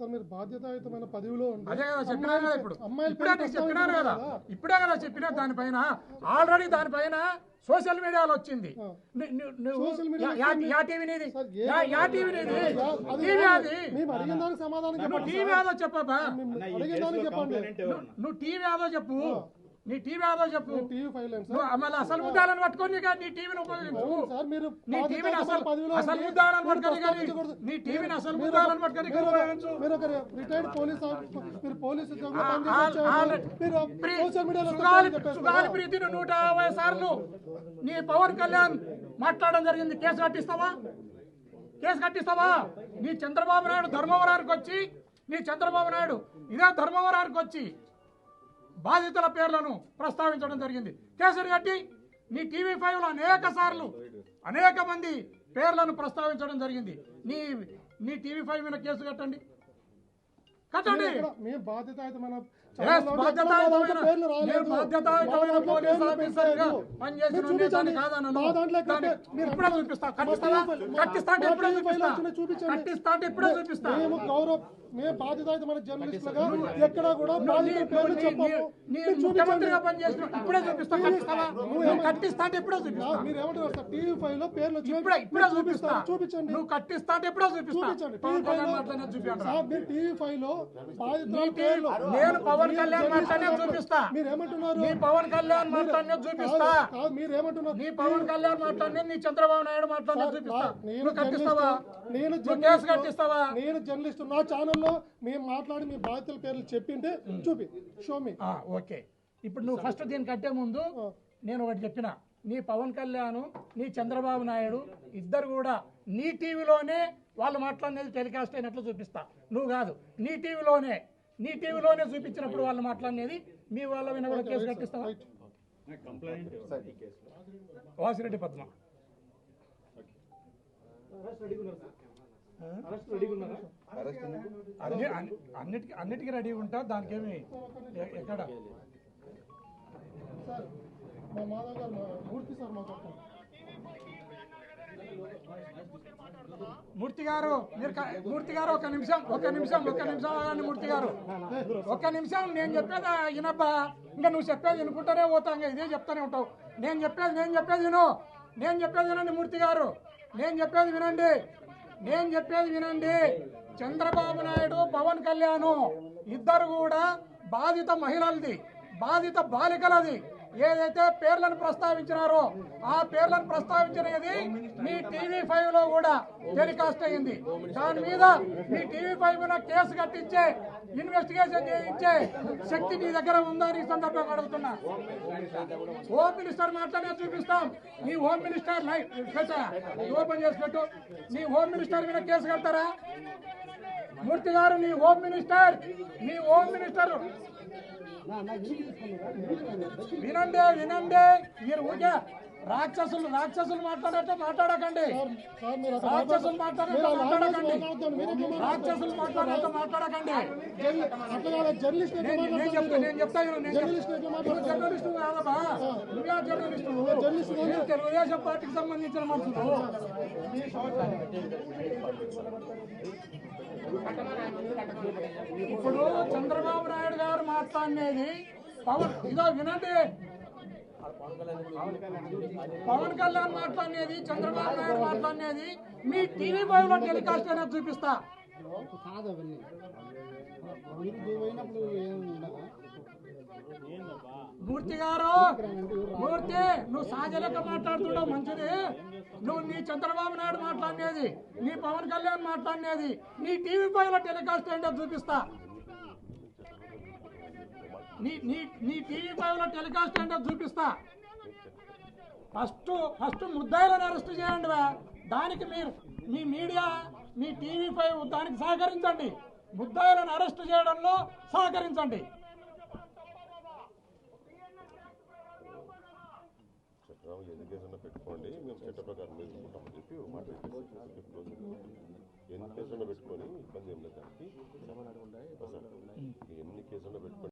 Sir మీరు బాధ్యతాయుతమైన పదవిలో ఉండి అదే కదా చెప్పినాను కదా ఇప్పుడు. అమ్మాయిల ఇప్పుడే నీకు చెప్పినాను కదా. ఇప్పుడే కదా చెప్పినా దానిపైన. ఆల్రెడీ దానిపైన సోషల్ మీడియాలో వచ్చింది. సోషల్ యా- టీవీ నీది. సార్, ఏ- యా- యా టీవీ నీది. అది టీవీ అది. మేము అడిగిన దానికి సమాధానం నువ్వు టీవీ ఆదో చెప్పబ్బా అడిగిన దానికి చెప్పండి? నువ్వు టీవీ ఆదో చెప్పు. నీ టీవీ ఆదో చెప్పు. మళ్ళీ అసలు ముద్దాలను పట్టుకొని ఇక నీ టీవీని ఉపయోగించు. సార్ మీరు నీ టీవీని బాధ్యతాయుతమైన అసలు పదవిలో అసలు ఉండి ముద్దాలను మీరు పట్టుకొని కానీ ప్రస్తావించకూడదు. నీ టీవీని అసలు మీరు ముద్దాలను పట్టుకొని మీరు ఒక- ఉపయోగించు. మీరు ఒక రిటైర్డ్ పోలీస్ మీరు సోషల్ మీడియాలో ప్రీతిని నూట యాభై సార్లు నీ పవన్ కళ్యాణ్ మాట్లాడడం జరిగింది. కేసు కట్టిస్తావా? కేసు కట్టిస్తావా? నీ చంద్రబాబు నాయుడు ధర్మవరానికి వచ్చి నీ చంద్రబాబు నాయుడు ఇదే ధర్మవరానికి వచ్చి బాధితుల పేర్లను ప్రస్తావించడం జరిగింది. కేసులు కట్టి నీ టీవీ ఫైవ్లో అనేక సార్లు అనేక మంది పేర్లను ప్రస్తావించడం జరిగింది. నీ నీ టీవీ ఫైవ్ మీద కేసు కట్టండి. కట్టండి. మీ మేము అయితే Yes, బాధ్యతాయుతమైన పోలీస్ ఆఫీసర్గా పెట్టారు. పనిచేసిన మీరు చూపించండి. నేను కాదనను. మా దాంట్లో ఎక్కడ దాన్ని పే- మీరు ఇప్పుడే చూపిస్తా. కట్టిస్తా ఇప్పుడే చూపిస్తా. కట్టిస్తా అంటే ఇప్పుడే చూపిస్తా. మేము గౌరవ మేము బాధ్యతాయుతమైన జర్నలిస్టులుగా ఎక్కడ కూడా మీరు ముఖ్యమంత్రిగా చూపించండి. పనిచేసిన ఇప్పుడే చూపిస్తా. కట్టిస్తావా నువ్వు కట్టిస్తా అంటే ఇప్పుడే చూపిస్తా. మీరు ఏమంటారు సార్ టీవీ ఫైవ్లో పేర్లు. ఇప్పుడే ఇప్పుడే చూపిస్తా. చూపించండి. నువ్వు కట్టిస్తా అంటే ఇప్పుడే చూపిస్తా. చూపించండి. పవన్ టీవీ కళ్యాణ్ ఫైవ్ మాట్లాడినా లో చూపించండి సార్ మీరు టీవీ ఫైవ్లో బాధితుల నీ పేర్లు టీవీ- నేను పవన్ మీరు కళ్యాణ్ మాట్లాడినా చూపిస్తా. మీరు ఏమంటున్నారు? నీ పవన్ కళ్యాణ్ మాట్లాడినా చూపిస్తా. కాదు, కాదు, మీరు ఏమంటున్నారు? నీ పవన్ కళ్యాణ్ మాట్లాడినా నీ చంద్రబాబు నాయుడు మాట్లాడినా చూపిస్తా. నేను కట్టిస్తావా? నేను కేసు కట్టిస్తావా? నేను జర్నలిస్ట్. నా ఛానల్లో మేము మాట్లాడి మీ బాధితుల పేర్లు చెప్పింటే చూపి. షో మీ ఆ, ఓకే. ఇప్పుడు నువ్వు ఫస్ట్ దీన్ని కట్టే ముందు నేను ఒకటి చెప్పిన. నీ పవన్ కళ్యాణ్ నీ చంద్రబాబు నాయుడు ఇద్దరు కూడా నీ టీవీలోనే వాళ్ళు మాట్లాడినది టెలికాస్ట్ అయినట్లు చూపిస్తా. నువ్వు కాదు నీ టీవీలోనే నీ టీవీలోనే చూపించినప్పుడు వాళ్ళు మాట్లాడినది మీ వాళ్ళ విన కూడా కేసు కట్టిస్తావా? వాసిరెడ్డి పద్మ. అన్ని అన్నిటికీ అన్నిటికీ రెడీ ఉంటా దానికేమి ఎక్కడ? మా మాధవ్ గారు సార్ మాట్లాడతారు. మూర్తి గారు మీరు మూర్తి గారు ఒక నిమిషం ఒక నిమిషం ఒక నిమిషం ఆగండి మూర్తి గారు. ఒక నిమిషం నేను చెప్పేది వినబ్బా. ఇంకా నువ్వు చెప్పేది వినుకుంటానే పోతాం ఇదే చెప్తానే ఉంటావు. నేను చెప్పేది నేను చెప్పేది విను. నేను చెప్పేది వినండి మూర్తి గారు. నేను చెప్పేది వినండి. నేను చెప్పేది వినండి. చంద్రబాబు నాయుడు పవన్ కళ్యాణ్ ఇద్దరు కూడా బాధిత మహిళలది బాధిత బాలికలది. ఏదైతే పేర్లను ప్రస్తావించినారో ఆ పేర్లను ప్రస్తావించినది మీ టీవీ ఫైవ్లో కూడా టెలికాస్ట్ అయింది. దాని మీద మీ టీవీ ఫైవ్ మీద కేసు కట్టించే ఇన్వెస్టిగేషన్ చేయించే శక్తి మీ దగ్గర ఉందా అని ఈ సందర్భంగా అడుగుతున్నా. హోమ్ మినిస్టర్ మాట్లాడే చూపిస్తాం. నీ హోమ్ మినిస్టర్ ఓపెన్ చేసినట్టు నీ హోమ్ మినిస్టర్ మీద కేసు కడతారా? మూర్తి గారు నీ హోమ్ మినిస్టర్ నీ హోమ్ మినిస్టర్ వినండి వినండి. మీరు ఊకే రాక్షసులు రాక్షసులు మాట్లాడటం మాట్లాడకండి. రాక్షసులు మాట్లాడటం మాట్లాడకండి. రాక్షసులు మాట్లాడటం మాట్లాడకండి. నేను చెప్తా నేను చెప్తా జర్నలిస్టు కాదమ్మా నువ్వే జర్నలిస్టు? తెలుగుదేశం పార్టీకి సంబంధించిన మనుషులు. ఇప్పుడు చంద్రబాబు నాయుడు గారు పవన్ ఇదో వినండి. పవన్ కళ్యాణ్ మాట్లాడినది చంద్రబాబు నాయుడు మాట్లాడినది మీ టీవీ ఫైవ్ టెలికాస్ట్ అనేది చూపిస్తా. మూర్తి గారు మూర్తి నువ్వు సహజలెక్క మాట్లాడుతుండవు మంచిది. నువ్వు నీ చంద్రబాబు నాయుడు మాట్లాడినది నీ పవన్ కళ్యాణ్ మాట్లాడినది నీ టీవీ పైన టెలికాస్ట్ ఏంటో చూపిస్తా. నీ నీ నీ టీవీ పైన టెలికాస్ట్ ఏంటో చూపిస్తా. ఫస్ట్ ఫస్ట్ ముద్దాయిలను అరెస్ట్ చేయండి. దానికి మీరు మీ మీడియా మీ టీవీ ఫైవ్ దానికి సహకరించండి. ముద్దాయిలను అరెస్ట్ చేయడంలో సహకరించండి. ఎన్ని కేసున్నా పెట్టుకోండి. మేము చట్ట ప్రకారం మీరు ఉంటామని చెప్పి ఒక మాట చెప్పేసి ఎన్ని కేసున్నా పెట్టుకొని ఇబ్బంది ఏం లేదు దానికి. ఎన్ని కేసున్నా పెట్టుకోండి